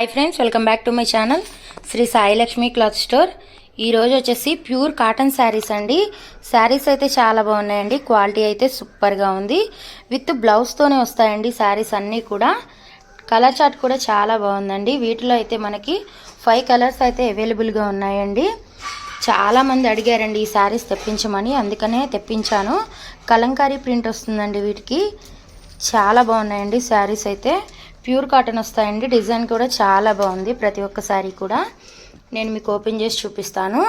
Hi friends welcome back to my channel Shri Sai Lakshmi cloth store ఈరోజు వచ్చేసి pure cotton saris అండి. శారీస్ అయితే చాలా బాగున్నాయండి. క్వాలిటీ అయితే సూపర్గా ఉంది. విత్ బ్లౌజ్తోనే వస్తాయండి శారీస్ అన్నీ కూడా. కలర్ చార్ట్ కూడా చాలా బాగుందండి. వీటిలో అయితే మనకి ఫైవ్ కలర్స్ అయితే అవైలబుల్గా ఉన్నాయండి. చాలా మంది అడిగారండి ఈ శారీస్ తెప్పించమని. అందుకనే తెప్పించాను. కలంకారీ ప్రింట్ వస్తుందండి వీటికి. చాలా బాగున్నాయండి శారీస్ అయితే. ప్యూర్ కాటన్ వస్తాయండి. డిజైన్ కూడా చాలా బాగుంది. ప్రతి ఒక్క శారీ కూడా నేను మీకు ఓపెన్ చేసి చూపిస్తాను.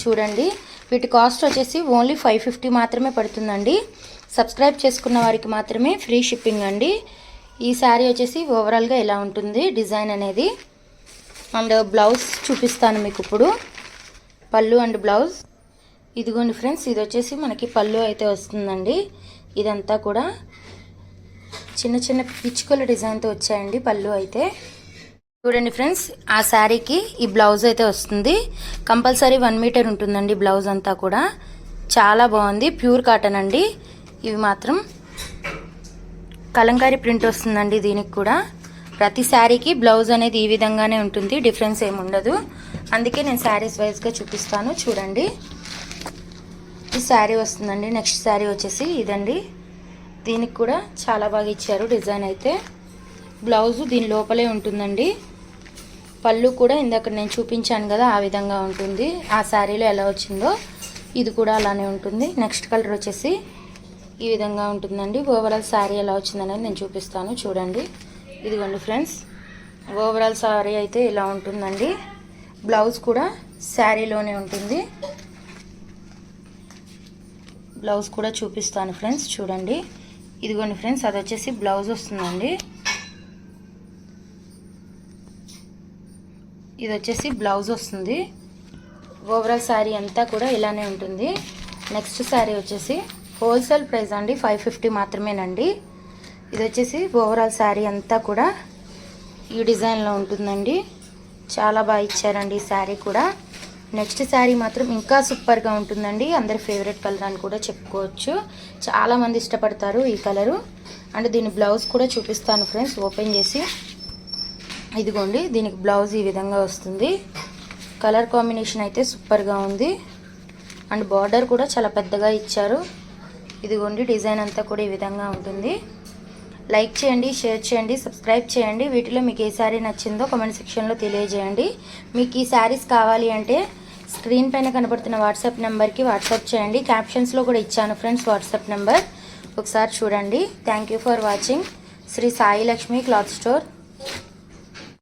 చూడండి. వీటి కాస్ట్ వచ్చేసి ఓన్లీ ఫైవ్ ఫిఫ్టీ మాత్రమే పడుతుందండి. సబ్స్క్రైబ్ చేసుకున్న వారికి మాత్రమే ఫ్రీ షిప్పింగ్ అండి. ఈ శారీ వచ్చేసి ఓవరాల్గా ఇలా ఉంటుంది డిజైన్ అనేది. అండ్ బ్లౌజ్ చూపిస్తాను మీకు ఇప్పుడు. పళ్ళు అండ్ బ్లౌజ్. ఇదిగోండి ఫ్రెండ్స్ ఇది వచ్చేసి మనకి పళ్ళు అయితే వస్తుందండి. ఇదంతా కూడా చిన్న చిన్న పిచ్చుకల డిజైన్తో వచ్చాయండి పళ్ళు అయితే. చూడండి ఫ్రెండ్స్ ఆ శారీకి ఈ బ్లౌజ్ అయితే వస్తుంది. కంపల్సరీ వన్ మీటర్ ఉంటుందండి బ్లౌజ్ అంతా కూడా. చాలా బాగుంది ప్యూర్ కాటన్ అండి. ఇవి మాత్రం కలంకారీ ప్రింట్ వస్తుందండి దీనికి కూడా. ప్రతి శారీకి బ్లౌజ్ అనేది ఈ విధంగానే ఉంటుంది డిఫరెన్స్ ఏమి ఉండదు. అందుకే నేను శారీస్ వైజ్గా చూపిస్తాను చూడండి. ఈ శారీ వస్తుందండి నెక్స్ట్ శారీ వచ్చేసి ఇదండి. దీనికి కూడా చాలా బాగా ఇచ్చారు డిజైన్ అయితే. బ్లౌజు దీని లోపలే ఉంటుందండి. పళ్ళు కూడా ఇందాక నేను చూపించాను కదా ఆ విధంగా ఉంటుంది. ఆ శారీలో ఎలా వచ్చిందో ఇది కూడా అలానే ఉంటుంది. నెక్స్ట్ కలర్ వచ్చేసి ఈ విధంగా ఉంటుందండి. ఓవరాల్ శారీ ఎలా వచ్చిందనేది నేను చూపిస్తాను. చూడండి. ఇదిగోండి ఫ్రెండ్స్. ఓవరాల్ శారీ అయితే ఇలా ఉంటుందండి. బ్లౌజ్ కూడా శారీలోనే ఉంటుంది. బ్లౌజ్ కూడా చూపిస్తాను ఫ్రెండ్స్. చూడండి. ఇదిగోండి ఫ్రెండ్స్ అది వచ్చేసి బ్లౌజ్ వస్తుందండి. ఇది వచ్చేసి బ్లౌజ్ వస్తుంది. ఓవరాల్ శారీ అంతా కూడా ఇలానే ఉంటుంది. నెక్స్ట్ శారీ వచ్చేసి హోల్సేల్ ప్రైస్ అండి ఫైవ్ ఫిఫ్టీ మాత్రమేనండి. ఇది వచ్చేసి ఓవరాల్ శారీ అంతా కూడా ఈ డిజైన్లో ఉంటుందండి. చాలా బాగా ఇచ్చారండి ఈ శారీ కూడా. నెక్స్ట్ శారీ మాత్రం ఇంకా సూపర్గా ఉంటుందండి. అందరి ఫేవరెట్ కలర్ అని కూడా చెప్పుకోవచ్చు. చాలామంది ఇష్టపడతారు ఈ కలరు. అండ్ దీని బ్లౌజ్ కూడా చూపిస్తాను ఫ్రెండ్స్ ఓపెన్ చేసి. ఇదిగోండి దీనికి బ్లౌజ్ ఈ విధంగా వస్తుంది. కలర్ కాంబినేషన్ అయితే సూపర్గా ఉంది. అండ్ బార్డర్ కూడా చాలా పెద్దగా ఇచ్చారు. ఇదిగోండి డిజైన్ అంతా కూడా ఈ విధంగా ఉంటుంది. లైక్ చేయండి షేర్ చేయండి సబ్స్క్రైబ్ చేయండి. వీటిలో మీకు ఏ శారీ నచ్చిందో కామెంట్ సెక్షన్లో తెలియజేయండి. మీకు ఈ శారీస్ కావాలి అంటే స్క్రీన్ పైన కనబడుతున్న వాట్సాప్ నెంబర్కి వాట్సాప్ చేయండి. క్యాప్షన్స్లో కూడా ఇచ్చాను ఫ్రెండ్స్ వాట్సాప్ నెంబర్. ఒకసారి చూడండి. Thank you for watching Shri Sai Lakshmi cloth store.